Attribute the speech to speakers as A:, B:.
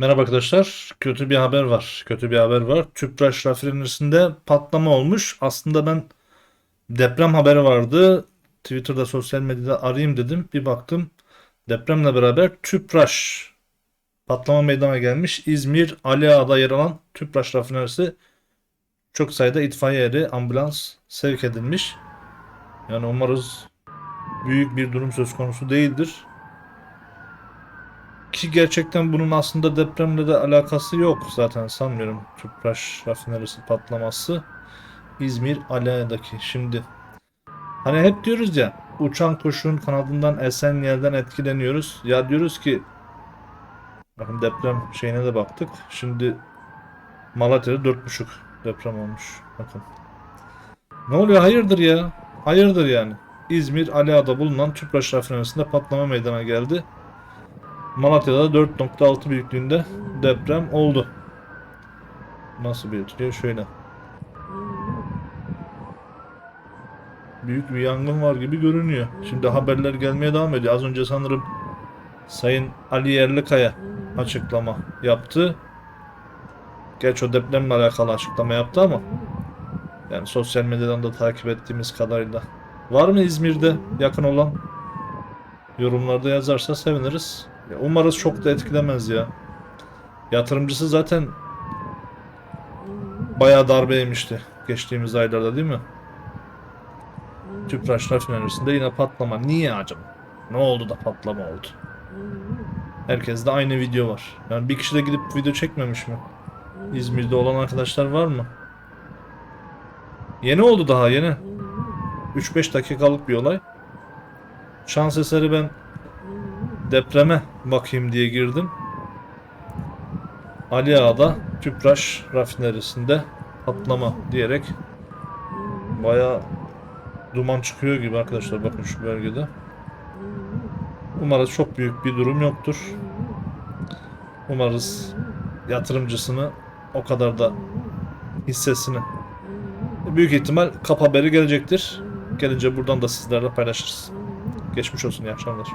A: Merhaba arkadaşlar. Kötü bir haber var. Kötü bir haber var. Tüpraş rafinerisinde patlama olmuş. Aslında ben deprem haberi vardı. Twitter'da, sosyal medyada arayayım dedim. Bir baktım. Depremle beraber Tüpraş patlama meydana gelmiş. İzmir Ali Ağa'da yer alan Tüpraş rafinerisi çok sayıda itfaiye eri, ambulans sevk edilmiş. Yani umarız büyük bir durum söz konusu değildir. Ki gerçekten bunun aslında depremle de alakası yok zaten sanmıyorum. Tüpraş rafinerisi patlaması. İzmir Ala'daki. Şimdi hani hep diyoruz ya uçan kuşun kanadından esen yerden etkileniyoruz. Ya diyoruz ki bakın deprem şeyine de baktık. Şimdi Malatya'da 4.5 deprem olmuş. Bakın. Ne oluyor? Hayırdır ya? Hayırdır yani. İzmir Aliağa'da bulunan Tüpraş rafinerisinde patlama meydana geldi. Malatya'da 4.6 büyüklüğünde deprem oldu. Nasıl belirtiliyor? Şöyle. Büyük bir yangın var gibi görünüyor. Şimdi haberler gelmeye devam ediyor. Az önce sanırım Sayın Ali Yerlikaya açıklama yaptı. Gerçi o depremle alakalı açıklama yaptı ama yani sosyal medyadan da takip ettiğimiz kadarıyla. Var mı İzmir'de yakın olan? Yorumlarda yazarsa seviniriz. Ya umarız çok da etkilemez ya. Yatırımcısı zaten bayağı darbe yemişti geçtiğimiz aylarda değil mi? Tüpraş rafinerisinde yine patlama. Niye acaba? Ne oldu da patlama oldu? Herkeste aynı video var. Yani bir kişi de gidip video çekmemiş mi? İzmir'de olan arkadaşlar var mı? Yeni oldu daha yeni. 3-5 dakikalık bir olay. Şans eseri ben depreme bakayım diye girdim. Ali Ağa'da Tüpraş rafinerisinde patlama diyerek bayağı duman çıkıyor gibi arkadaşlar bakın şu bölgede. Umarız çok büyük bir durum yoktur. Umarız yatırımcısını o kadar da hissesini büyük ihtimal kap haberi gelecektir. Gelince buradan da sizlerle paylaşırız. Geçmiş olsun iyi akşamlar.